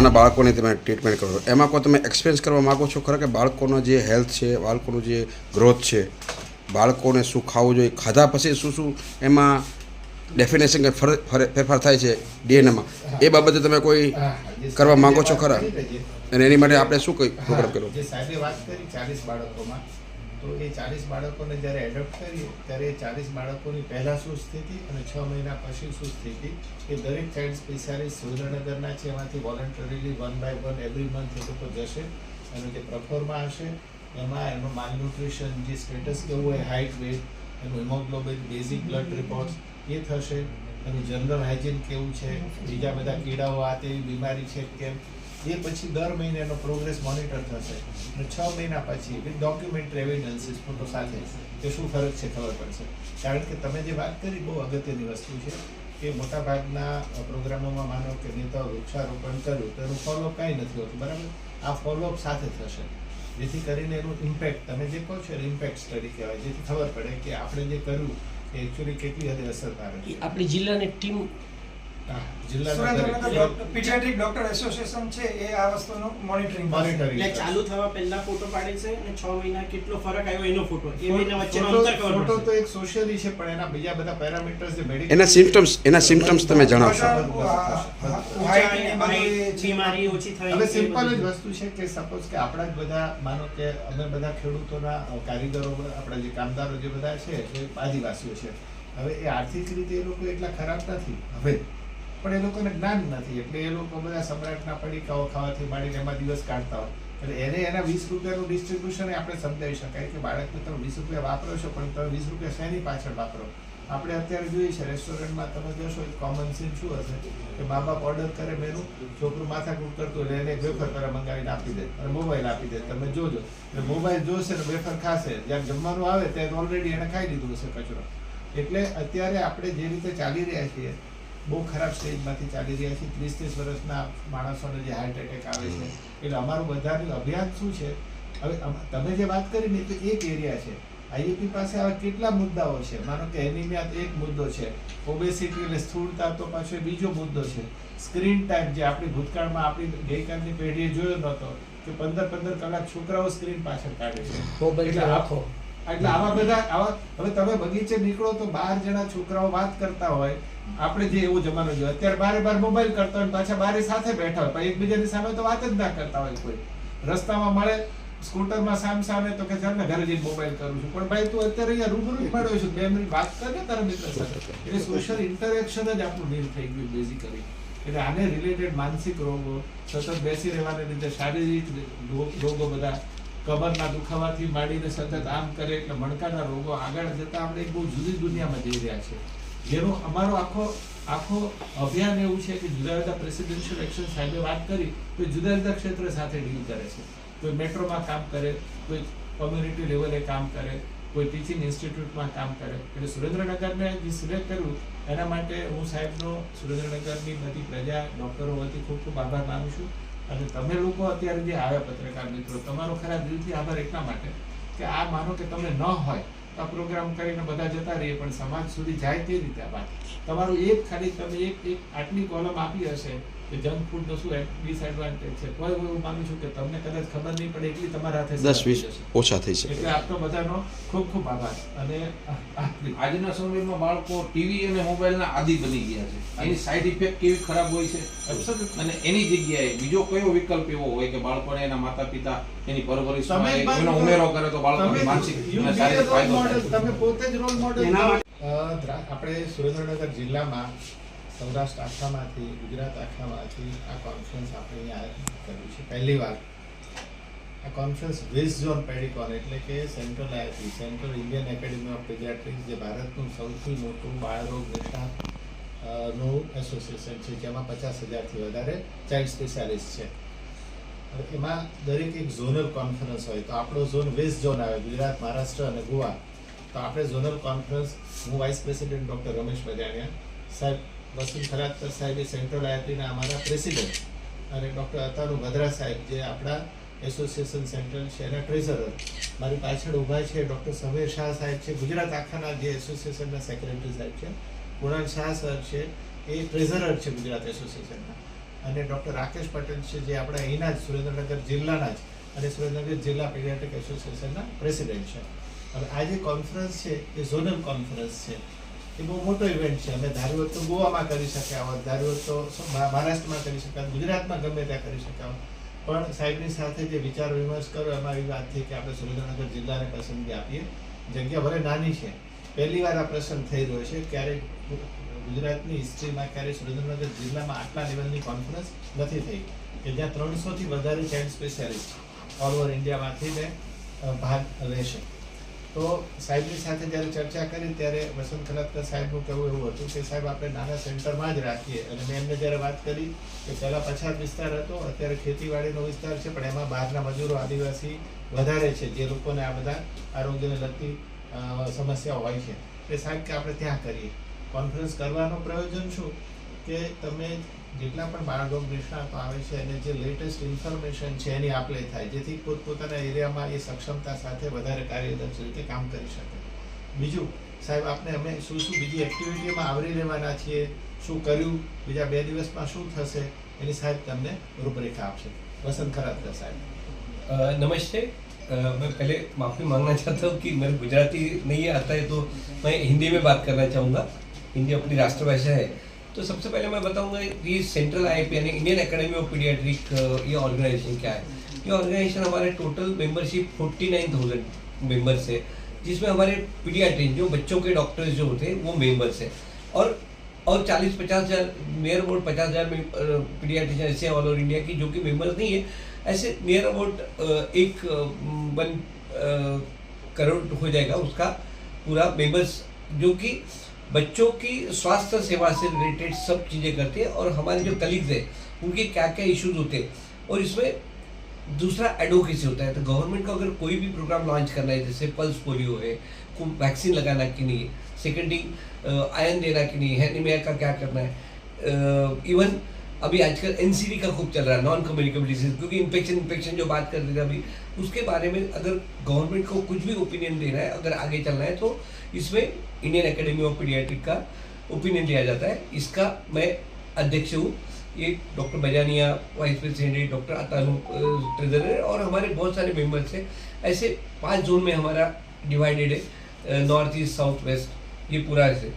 નાના બાળકોને તમે ટ્રીટમેન્ટ કરો. એમાં કોઈ તમે એક્સપિરિયન્સ કરવા માગો છો ખરા કે બાળકોનો જે હેલ્થ છે બાળકોનું જે ગ્રોથ છે બાળકોને શું ખાવું જોઈએ ખાધા પછી શું શું એમાં ડેફિનેશન કે ફર- ફરે- ફેરફાર થાય છે ડીએનએમાં એ બાબતે તમે કોઈ કરવા માગો છો ખરા? અને એની માટે આપણે શું કઈ પ્રોગ્રામ કર્યો? જે સાહેબે વાત કરી ચાલીસ બાળકોમાં તો એ ચાલીસ બાળકોને જ્યારે એડોપ્ટ કરીએ, ત્યારે એ ચાલીસ બાળકોની પહેલાં શું સ્થિતિ અને છ મહિના પછી શું સ્થિતિ? એ દરેક ચાઇલ્ડ સ્પેશિયાલિસ્ટ સુરેન્દ્રનગરના છે, એમાંથી voluntarily one by one every month એ લોકો જશે અને જે પ્રફોર્મા હશે, એમાં એનું માલન્યુટ્રિશન જે સ્ટેટસ કેવું હોય હાઇટ વેટ એનું હિમોગ્લોબિન બેઝિક બ્લડ રિપોર્ટ એ થશે. એનું જનરલ હાઇજીન કેવું છે, બીજા બધા કીડાઓ આ તેવી બીમારી છે, કેમ? એ પછી દર મહિને એનો પ્રોગ્રેસ મોનિટર થશે. અને છ મહિના પછી વિથ ડોક્યુમેન્ટરી એવિડન્સીસ ફોટો સાથે કે શું ફરક છે ખબર પડશે. કારણ કે તમે જે વાત કરી બહુ અગત્યની વસ્તુ છે કે મોટાભાગના પ્રોગ્રામોમાં માનો કે નેતાઓ વૃક્ષારોપણ કર્યું તો એનું ફોલોઅપ કાંઈ નથી હોતું, બરાબર? આ ફોલોઅપ સાથે થશે. જેથી કરીને એનું ઇમ્પેક્ટ તમે જે કહો છો ઇમ્પેક્ટ સ્ટડી કહેવાય. જેથી ખબર પડે કે આપણે જે કર્યું એ એકચ્યુઅલી કેટલી હદે અસરકારક છે. આપણી જિલ્લાની team Surendranagar paediatric doctor association છે એ આ વસ્તુનું મોનિટરિંગ Monitoring. એટલે ચાલુ થવા પહેલા ફોટો પાડે છે અને છ મહિના કેટલો ફરક આવ્યો એનો ફોટો એ બેના વચ્ચેનો અંતર ખબર ફોટો તો એક સોશિયલી છે પણ એના બીજા બધા પેરામીટર્સ જે મેડિકલ એના સિમ્ટમ્સ એના સિમ્ટમ્સ તમે જણાવશો. બીમારી ઓછી થઈ હવે સિમ્પલ જ વસ્તુ છે કે સપોઝ કે આપણા જ બધા માનો કે અમે બધા ખેડૂતોના કારીગરો આપણા જે કામદારો જે બધા છે એ આદિવાસીઓ છે. હવે એ આર્થિક રીતે એ લોકો એટલા ખરાબ નથી. હવે પણ એ લોકોને જ્ઞાન નથી. એટલે એ લોકો બધા સમ્રાટના પડીકાઓ ખાવાથી માંડીને એમાં દિવસ કાઢતા હોય. એટલે એને એના વીસ રૂપિયાનું ડિસ્ટ્રીબ્યુશન આપણે સમજાવી શકાય કે બાળકને તમે વીસ રૂપિયા વાપરો છો, પણ તમે વીસ રૂપિયા શેની પાછળ વાપરો? આપણે અત્યારે જોઈએ છે રેસ્ટોરન્ટમાં તમે જશો કોમન સીન શું હશે? કે મા બાપ ઓર્ડર કરે મેનુ છોકરું માથાકૂટ કરતું એટલે એને વેફર પહેલા મંગાવીને આપી દે, અને મોબાઈલ આપી દે. તમે જોજો. એટલે મોબાઈલ જોશે ને વેફર ખાશે. જ્યાં જમવાનું આવે ત્યારે ઓલરેડી એને ખાઈ લીધું હશે કચરો. એટલે અત્યારે આપણે જે રીતે ચાલી રહ્યા છીએ બહુ ખરાબ સ્ટેજમાંથી ચાલી રહ્યા છે. ત્રીસ ત્રીસ વર્ષના માણસોને જે હાર્ટ એટેક આવે છે. એટલે અમારું બધાનું અભ્યાસ શું છે? હવે તમે જે વાત કરી ને તો એક એરિયા છે. આઈએપી પાસે આવા કેટલા મુદ્દાઓ છે? માનો કે એનિમિયા એક મુદ્દો છે. ઓબેસિટી એટલે સ્થૂળતા તો પાછો બીજો મુદ્દો છે. સ્ક્રીન ટાઈમ જે આપણી ભૂતકાળમાં આપણી ગઈકાલની પેઢીએ જોયો નહોતો કે પંદર પંદર કલાક છોકરાઓ સ્ક્રીન પાછળ કાઢે છે. એટલે આવા બધા, આવા, હવે તમે બગીચે નીકળો તો બાર જણા છોકરાઓ વાત કરતા હોય. આપણે જે એવો જમાનો જોયો, અત્યારે બારે બાર મોબાઈલ કરતા હોય પાછા બારે સાથે બેઠા હોય, પણ એકબીજાની સામે તો વાત જ ના કરતા હોય કોઈ. રસ્તામાં મળે, સ્કૂટરમાં સામ સામે તો કે ચાલ ને ઘરે જઈને મોબાઈલ કરું છું. પણ ભાઈ તું અત્યારે અહીંયા રૂબરૂ જ છું, બે મિનિટ વાત કર ને તારા મિત્ર સાથે. એટલે સોશિયલ ઇન્ટરેક્શન જ આપણું નીર થઈ ગયું બેઝિકલી એટલે આને રિલેટેડ માનસિક રોગો, સતત બેસી રહેવાને લીધે શારીરિક રોગો બધા કમરના દુખાવાથી માંડીને સતત આમ કરે એટલે મણકાના રોગો આગળ જતા આપણે બહુ જુદી દુનિયામાં જઈ રહ્યા છે જેનો અમારો આખો આખો અભિયાન એવું છે કે જુદા જુદા પ્રેસિડેન્શિયલ એક્શન સાહેબે વાત કરી, તો જુદા જુદા ક્ષેત્ર સાથે ડીલ કરે છે. કોઈ મેટ્રોમાં કામ કરે, કોઈ કોમ્યુનિટી લેવલે કામ કરે, કોઈ ટીચિંગ ઇન્સ્ટિટ્યૂટમાં કામ કરે. એટલે સુરેન્દ્રનગરને જે સિલેક્ટ કર્યું, એના માટે હું સાહેબનો સુરેન્દ્રનગરની બધી પ્રજા, ડૉક્ટરો વતી ખૂબ ખૂબ આભાર માનું છું. અને તમે લોકો અત્યારે જે આવ્યા પત્રકાર મિત્રો, તમારો ખરા દિલથી આભાર એટલા માટે કે આ માનો કે તમે ન હોય તો આ પ્રોગ્રામ કરીને બધા જતા રહીએ, પણ સમાજ સુધી જાય તે રીતે આ તમારું એક ખાલી તમે એક એક આટલી કોલમ આપી હશે કે જંક ફૂડનો શું ડિસએડવાન્ટેજ છે? કોઈ હું એવું માનું છું કે તમને કદાચ ખબર નહીં પડે એટલી તમારા હાથે દસ વીસ ઓછા થઈ શકે. એટલે આપનો બધાનો ખૂબ ખૂબ આભાર અને આજના સમયમાં બાળકો ટીવી અને મોબાઈલના આદિ બની ગયા છે. એની સાઈડ ઇફેક્ટ કેવી ખરાબ હોય છે. અને એની જગ્યાએ બીજો કયો વિકલ્પ એવો હોય કે બાળકોને એના માતા પિતા એની પરવરિશમાં એનો ઉમેરો કરે તો બાળકોને માનસિક અને શારીરિક ફાયદો તમે પોતે જ રોલ મોડેલ આપણે સુરેન્દ્રનગર જિલ્લામાં સૌરાષ્ટ્ર આખામાંથી, ગુજરાત આખામાંથી આ કોન્ફરન્સ આપણે અહીંયા કર્યું છે. પહેલી વાર. આ કોન્ફરન્સ વેસ્ટ ઝોન પેડિકોન એટલે કે central IIT central Indian academy of paediatrics જે ભારતનું સૌથી મોટું બાળરોગ નિષ્ણાતનું એસોસિએશન છે, જેમાં પચાસ હજારથી વધારે ચાઇલ્ડ સ્પેશિયાલિસ્ટ છે. એમાં દરેક એક ઝોનલ કોન્ફરન્સ હોય. તો આપણો ઝોન વેસ્ટ ઝોન આવે, ગુજરાત, મહારાષ્ટ્ર અને ગોવા. તો આપણે ઝોનલ કોન્ફરન્સ હું vice president doctor Ramesh Bajaniya સાહેબ વસંત ખરાતર સાહેબ સેન્ટ્રલ આઈઆઈટીના અમારા પ્રેસિડેન્ટ અને ડૉક્ટર અતાનુ ભદ્રા સાહેબ જે આપણા એસોસિએશન સેન્ટ્રલ છે, એના ટ્રેઝરર મારી પાછળ ઊભા છે ડૉક્ટર સમીર શાહ સાહેબ છે, ગુજરાત આખાના જે એસોસિએશનના સેક્રેટરી સાહેબ છે. કુણાલ શાહ સર છે, એ ટ્રેઝરર છે ગુજરાત એસોસિએશનના અને ડૉક્ટર રાકેશ પટેલ છે જે આપણા અહીંના જ સુરેન્દ્રનગર જિલ્લાના જ અને સુરેન્દ્રનગર જિલ્લા પીડિયાટ્રિક એસોસિએશનના પ્રેસિડેન્ટ છે. હવે આ જે કોન્ફરન્સ છે, એ ઝોનલ કોન્ફરન્સ છે. એ બહુ મોટો ઇવેન્ટ છે. અમે ધાર્યું હોત તો ગોવામાં કરી શક્યા હોત ધાર્યું હોત તો મહારાષ્ટ્રમાં કરી શક્યા ગુજરાતમાં ગમે ત્યાં કરી શક્યા હોત. પણ સાહેબની સાથે જે વિચાર વિમર્શ કર્યો એમાં એવી વાત થઈ કે આપણે સુરેન્દ્રનગર જિલ્લાને પસંદગી આપીએ. જગ્યા ભલે નાની છે. પહેલી વાર આ પ્રસંગ થઈ રહ્યો છે. ક્યારેક ગુજરાતની હિસ્ટ્રીમાં ક્યારેય સુરેન્દ્રનગર જિલ્લામાં આટલા લેવલની કોન્ફરન્સ નથી થઈ. કે જ્યાં ત્રણસોથી વધારે ચાઇલ્ડ સ્પેશિયાલિસ્ટ ઓલ ઓવર ઇન્ડિયામાંથી ને ભાગ લેશે. તો સાહેબની સાથે જ્યારે ચર્ચા કરી, ત્યારે વસંત ખલાતકર સાહેબનું કહેવું એવું હતું કે, સાહેબ, આપણે નાના સેન્ટરમાં જ રાખીએ. અને મેં એમને જ્યારે વાત કરી કે, પહેલાં પછાત વિસ્તાર હતો, અત્યારે ખેતીવાડીનો વિસ્તાર છે, પણ એમાં બહારના મજૂરો આદિવાસી વધારે છે, જે લોકોને આ બધા આરોગ્યને લગતી સમસ્યાઓ હોય છે. એ સાહેબ કે, આપણે ત્યાં કરીએ. કોન્ફરન્સ કરવાનું પ્રયોજન શું? કે તમે જેટલા પણ બાળરોગ નિષ્ણાતો આવે છે અને જે લેટેસ્ટ ઇન્ફોર્મેશન છે એની આપલે થાય જેથી પોતપોતાના એરિયામાં એ સક્ષમતા સાથે વધારે કાર્યદક્ષ રીતે કામ કરી શકે બીજું સાહેબ આપને અમે શું શું બીજી એક્ટિવિટીમાં આવરી લેવાના છીએ શું કર્યું બીજા બે દિવસમાં શું થશે એની સાહેબ તમને રૂપરેખા આપશે વસંત ખરાતકર સાહેબ अ, नमस्ते अ, मैं पहले माफ़ी मांगना चाहता हूँ कि मेरे गुजराती नहीं आता है तो मैं हिंदी में बात करना चाहूँगा हिंदी अपनी राष्ट्रभाषा है तो सबसे पहले मैं बताऊँगा कि सेंट्रल आईपी यानी इंडियन एकेडमी ऑफ़ पीडियाट्रिक ये ऑर्गेनाइजेशन क्या है? ये ऑर्गेनाइजेशन हमारे total membership forty nine thousand members है, जिसमें हमारे पीडियाट्रिक जो बच्चों के डॉक्टर्स जो होते हैं, वो मेंबर्स है। और और चालीस पचास हज़ार नियर अबाउट पचास हज़ार पीडियाट्रिशियन ऐसे ऑल ओवर इंडिया की, जो कि मेंबर्स नहीं है। ऐसे नियर अबाउट एक वन करोड़ हो जाएगा उसका पूरा मेंबर्स जो कि बच्चों की स्वास्थ्य सेवा से रिलेटेड सब चीज़ें करते हैं और हमारे जो कलीग्स हैं, उनके क्या क्या इश्यूज़ होते हैं? और इसमें दूसरा एडवोकेसी होता है। तो गवर्नमेंट को अगर कोई भी प्रोग्राम लॉन्च करना है, जैसे पल्स पोलियो है, को वैक्सीन लगाना कि नहीं है सेकेंडिंग आयन देना कि नहीं है निमिया का क्या करना है? इवन अभी आजकल एनसीडी का खूब चल रहा है नॉन कम्युनिकेबल डिज़ीज़ क्योंकि इन्फेक्शन इन्फेक्शन जो बात कर रहे थे अभी, उसके बारे में अगर गवर्नमेंट को कुछ भी ओपिनियन देना है, अगर आगे चलना है तो इसमें इंडियन एकेडमी ऑफ़ पीडियाट्रिक का ओपिनियन लिया जाता है। इसका मैं अध्यक्ष हूँ, ये doctor Bajania vice president doctor Atanu treasurer और हमारे बहुत सारे मेंबर्स हैं। ऐसे पाँच जोन में हमारा डिवाइडेड है नॉर्थ ईस्ट साउथ वेस्ट ये पूरा ऐसे।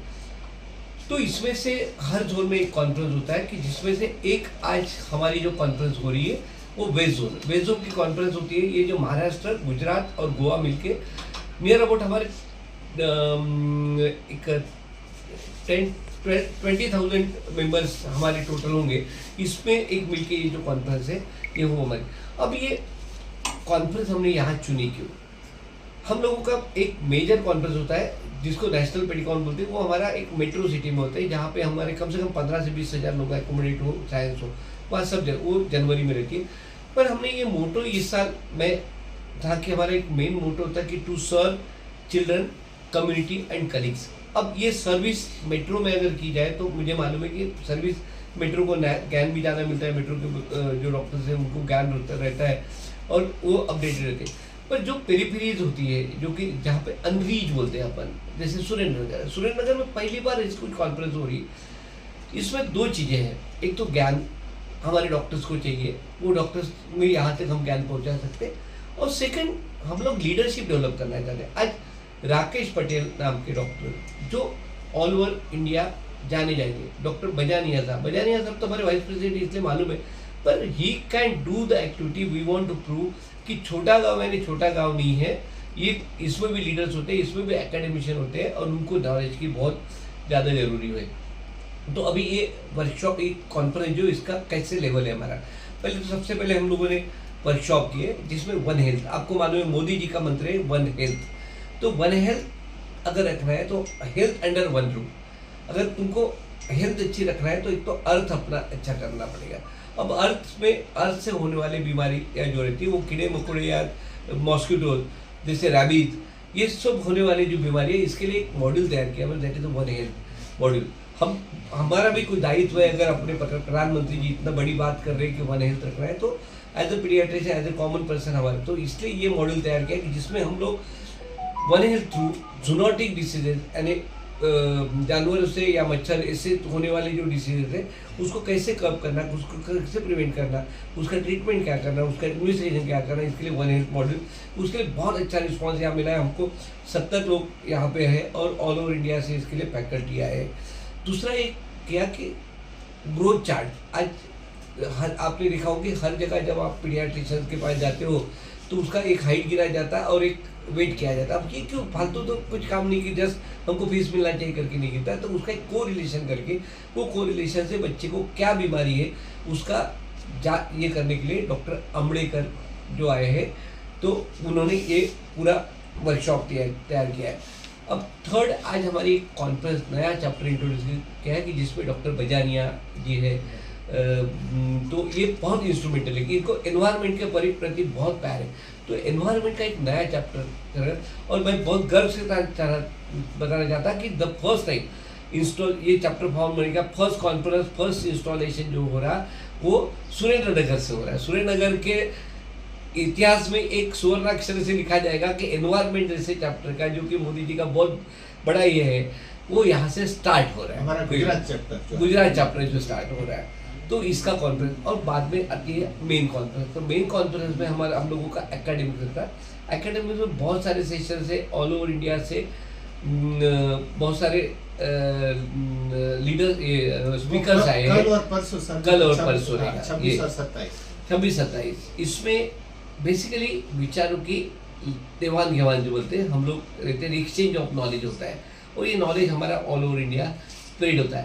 तो इसमें से हर जोन में एक कॉन्फ्रेंस होता है कि जिसमें से एक आज हमारी जो कॉन्फ्रेंस हो रही है, वो वेस्ट जोन वेस्ट जोन की कॉन्फ्रेंस होती है, ये जो महाराष्ट्र, गुजरात और गोवा मिलके। नियर अबाउट हमारे एक टेन ट्वेंटी थाउज़ेंड मेंबर्स हमारे टोटल होंगे। इसमें एक मिलके ये जो कॉन्फ्रेंस है, ये वो हमारी। अब ये कॉन्फ्रेंस हमने यहाँ चुनी क्यों? हम लोगों का एक मेजर कॉन्फ्रेंस होता है, जिसको नेशनल पेडिकॉन बोलते हैं, वो हमारा एक मेट्रो सिटी में होता है, जहाँ पे हमारे कम से कम पंद्रह से बीस हज़ार लोग एकोमोडेट हो साइंस हो, वहाँ सब जगह, वो जनवरी में रहती है। पर हमने ये मोटो इस साल, में था कि हमारा एक मेन मोटो होता है कि to serve children community and colleagues अब ये सर्विस मेट्रो में अगर की जाए तो मुझे मालूम है कि सर्विस मेट्रो को ज्ञान भी ज़्यादा मिलता है मेट्रो के जो डॉक्टर्स हैं, उनको ज्ञान रहता है, और वो अपडेटेड रहते हैं। पर जो पेरीफेरीज होती है, जो कि जहाँ पे अनरीच बोलते हैं अपन, जैसे सुरेंद्र नगर सुरेंद्र नगर में पहली बार इसको कॉन्फ्रेंस हो रही है। इसमें दो चीज़ें हैं। एक तो ज्ञान, हमारे डॉक्टर्स को चाहिए। वो डॉक्टर्स में यहाँ तक हम ज्ञान पहुँचा सकते हैं। और सेकंड हम लोग लीडरशिप डेवलप करना चाहते हैं। आज राकेश पटेल नाम के डॉक्टर जो ऑल ओवर इंडिया जाने जाएँगे। डॉक्टर बजानिया साहब। बजानिया साहब तो हमारे वाइस प्रेसिडेंट इसलिए मालूम है। पर he can do the activity we want to prove कि छोटा गाँव यानी छोटा गाँव नहीं है। ये, इसमें भी लीडर्स होते हैं, इसमें भी एकेडमिशियन होते हैं और उनको नॉलेज की बहुत ज़्यादा ज़रूरी है। तो अभी ये वर्कशॉप एक कॉन्फ्रेंस जो इसका कैसे लेवल है हमारा? पहले तो सबसे पहले हम लोगों ने वर्कशॉप किए, जिसमें वन हेल्थ आपको मालूम है मोदी जी का मंत्र है वन हेल्थ तो वन हेल्थ अगर रखना है तो हेल्थ अंडर वन रूफ अगर तुमको हेल्थ अच्छी रखना है तो एक तो अर्थ अपना अच्छा करना पड़ेगा। अब अर्थ में, अर्थ से होने वाली बीमारी या जो रहती है, वो कीड़े, मकोड़े या मॉस्किटो जैसे रैबीज ये सब होने वाली जो बीमारी है, इसके लिए एक मॉड्यूल तैयार किया मैंने that is one health module हम, हमारा भी कोई दायित्व है, अगर अपने प्रधानमंत्री जी इतना बड़ी बात कर रहे हैं कि वन हेल्थ रखना है तो as a paediatrician as a common person हमारे तो इसलिए ये मॉड्यूल तैयार किया कि जिसमें हम लोग one health through zoonotic diseases यानी जानवरों से या मच्छर, इससे होने वाले जो डिसीजेज है, उसको कैसे कब करना, उसको कैसे प्रिवेंट करना, उसका ट्रीटमेंट क्या करना, उसका इन्वेस्टिगेशन क्या करना, इसके लिए वन हेल्थ मॉडल उसके लिए बहुत अच्छा रिस्पॉन्स यहाँ मिला है। हमको सत्तर लोग यहाँ पे है और ऑल ओवर इंडिया से इसके लिए फैकल्टी आए हैं। दूसरा एक क्या कि ग्रोथ चार्ट आज हर, आपने देखा होगा कि हर जगह जब आप पीडियाट्रिशियन के पास जाते हो तो उसका एक हाइट गिरा जाता है और एक वेट किया जाता है। अब ये क्यों? फालतू तो कुछ काम नहीं की जस्ट हमको फ़ीस मिलना चाहिए करके नहीं गिरता तो उसका एक को रिलेशन करके, वो को रिलेशन से बच्चे को क्या बीमारी है, उसका जा, ये करने के लिए डॉक्टर अमड़ेकर जो आए हैं तो उन्होंने ये पूरा वर्कशॉप तैयार किया है। अब थर्ड आज हमारी एक कॉन्फ्रेंस नया चैप्टर इंट्रोड्यूस किया है कि जिसमें डॉक्टर बजानिया जी है तो ये बहुत इंस्ट्रूमेंटल है कि इनको एनवायरनमेंट के प्रति बहुत प्यार है। तो एनवायरनमेंट का एक नया चैप्टर और मैं बहुत गर्व से बताना चाहता कि द फ़र्स्ट टाइम इंस्टॉल ये चैप्टर फॉर्म का फ़र्स्ट कॉन्फ्रेंस फ़र्स्ट इंस्टॉलेशन जो हो रहा वो सुरेंद्र नगर से हो रहा है। सुरेंद्र नगर के इतिहास में एक सुवर्ण अक्षर से लिखा जाएगा कि एनवायरमेंट जैसे चैप्टर का जो कि मोदी जी का बहुत बड़ा ये है वो यहाँ से स्टार्ट हो रहा है। हमारा गुजरात चैप्टर। गुजरात चैप्टर जो स्टार्ट हो रहा है। तो इसका कॉन्फ्रेंस और बाद में आती है मेन कॉन्फ्रेंस तो मेन कॉन्फ्रेंस में हमारा हम लोगों का एकेडमिक रहता है। एकेडमिक में बहुत सारे सेशन है ऑल ओवर इंडिया से। बहुत सारे लीडर स्पीकर्स आए हैं। कल और परसों सत्ताईस। छब्बीस सत्ताईस। इसमें बेसिकली विचारों की देवान घेवान जो बोलते हैं हम लोग रहते हैं एक्सचेंज ऑफ़ नॉलेज होता है। और ये नॉलेज हमारा ऑल ओवर इंडिया स्प्रेड होता है।